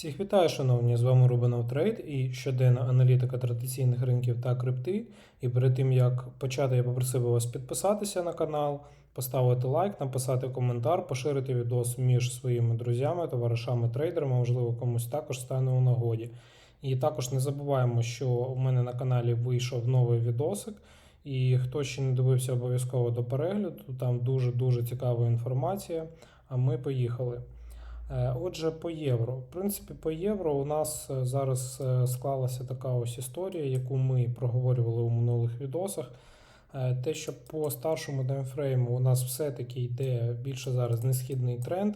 Всіх вітаю, шановні! З вами Рубинов Трейд і щоденна аналітика традиційних ринків та крипти. І перед тим як почати, я попросив вас підписатися на канал, поставити лайк, написати коментар, поширити відос між своїми друзями, товаришами, трейдерами, можливо, комусь також стане у нагоді. І також не забуваємо, що у мене на каналі вийшов новий відосик. І хто ще не дивився обов'язково до перегляду, там дуже-дуже цікава інформація. А ми поїхали. Е, Отже, по євро. В принципі, по євро у нас е, зараз е, склалася така ось історія, яку ми проговорювали у минулих відосах. Те, що по старшому таймфрейму у нас все-таки йде більше зараз несхідний тренд,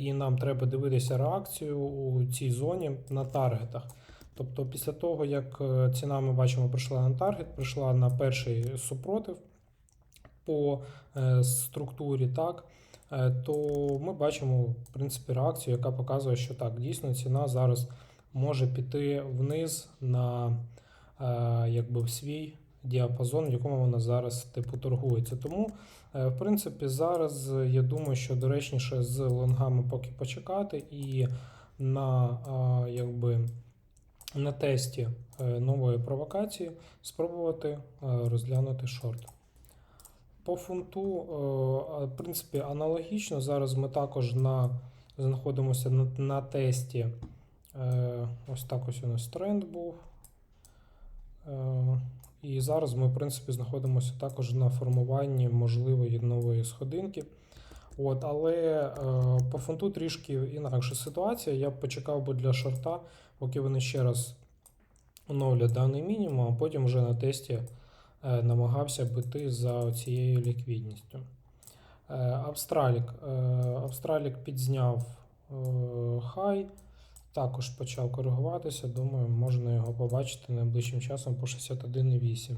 і нам треба дивитися реакцію у цій зоні на таргетах. Тобто, після того, як ціна ми бачимо, прийшла на таргет, прийшла на перший супротив по структурі, так, то ми бачимо в принципі реакцію, яка показує, що так, дійсно ціна зараз може піти вниз на е, якби свій діапазон, в якому вона зараз типу торгується. Тому, е, в принципі, зараз е, я думаю, що доречніше з лонгами поки почекати і на е, якби. На тесті е, нової провокації спробувати е, розглянути шорт. По фунту, е, в принципі, аналогічно. Зараз ми також на, знаходимося на, на тесті. Е, Ось так ось у нас тренд був. Е, І зараз ми, в принципі, знаходимося також на формуванні можливої нової сходинки. От, але по фунту трішки інакша ситуація. Я б почекав би для шорта, поки вони ще раз оновлять даний мінімум, а потім вже на тесті намагався бити за цією ліквідністю. Е, Австралік. Е, Австралік підзняв е, хай, також почав коригуватися. Думаю, можна його побачити найближчим часом по 61,8.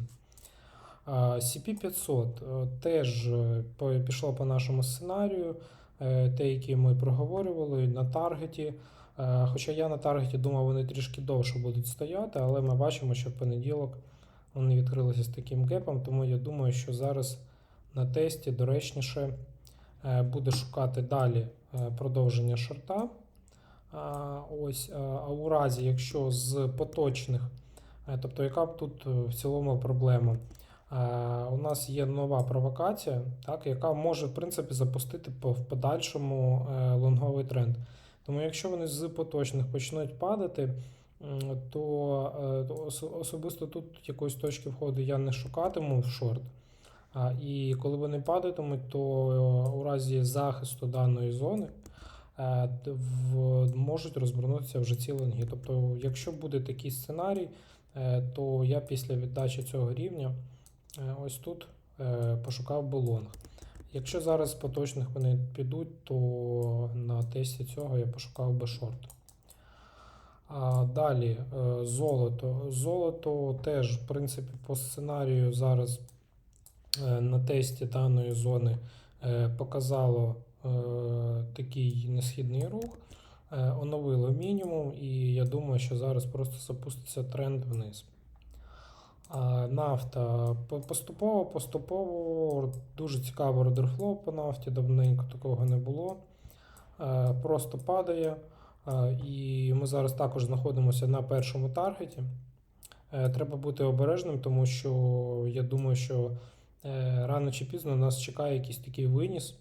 CP500 е, теж е, пішло по нашому сценарію, е, те, які ми проговорювали на таргеті. Е, Хоча я на таргеті думав, вони трішки довше будуть стояти, але ми бачимо, що в понеділок вони відкрилися з таким гепом, тому я думаю, що зараз на тесті доречніше е, буде шукати далі е, продовження шорта. Ось, е, а у разі, якщо з поточних, тобто яка б тут в цілому проблема? У нас є нова провокація, так, яка може в принципі запустити в подальшому лонговий тренд. Тому якщо вони з поточних почнуть падати, то е, то ос- особисто тут якоїсь точки входу я не шукатиму в шорт. І коли вони падатимуть, то е, у разі захисту даної зони е, можуть розвернутися вже ці лонги. Тобто, якщо буде такий сценарій, то я після віддачі цього рівня ось тут пошукав би лонг. Якщо зараз поточних вони підуть, то на тесті цього я пошукав би шорт. А далі е, золото. Золото теж, в принципі, по сценарію зараз е, на тесті даної зони е, показало такий несхідний рух, оновило мінімум, і я думаю, що зараз просто запуститься тренд вниз. Нафта поступово, поступово дуже цікаво родерфлоу по нафті, давненько такого не було. Просто падає. Е, І ми зараз також знаходимося на першому таргеті. Е, Треба бути обережним, тому що я думаю, що е, рано чи пізно нас чекає якийсь такий виніс.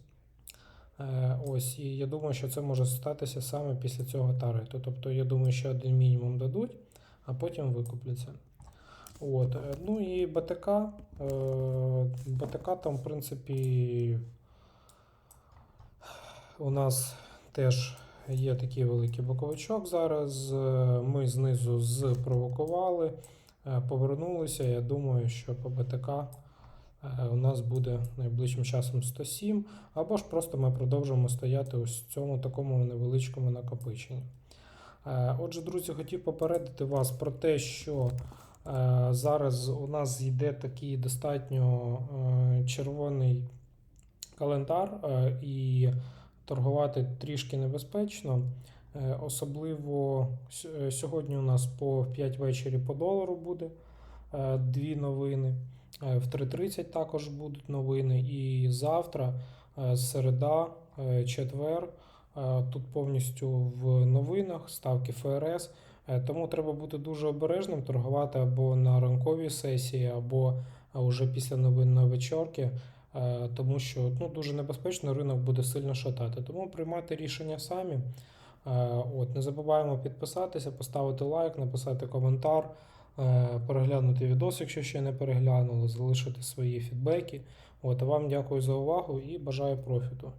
Ось, і я думаю, що це може статися саме після цього таргету. Тобто, я думаю, що один мінімум дадуть, а потім викупляться. От. Ну і БТК. БТК там, в принципі, у нас теж є такий великий боковичок зараз. е, Ми знизу спровокували, е, повернулися. Я думаю, що по БТК е, у нас буде найближчим часом 107, або ж просто ми продовжимо стояти ось в цьому такому невеличкому накопиченні. Отже, друзі, хотів попередити вас про те, що зараз у нас йде такий достатньо червоний календар, і торгувати трішки небезпечно. Е, Особливо е, сьогодні у нас по 5 вечері по долару буде е, дві новини. В 3.30 також будуть новини. І завтра, середа, четвер, Тут повністю в новинах ставки ФРС. Тому треба бути дуже обережним, торгувати або на ранковій сесії, або е, уже після новинної вечірки, е, тому що ну, дуже небезпечно ринок буде сильно шатати. Тому приймати рішення самі. Е, От, не забуваємо підписатися, поставити лайк, написати коментар, е, переглянути відос, якщо ще не переглянули, залишити свої фідбеки. От, а вам дякую за увагу і бажаю профіту.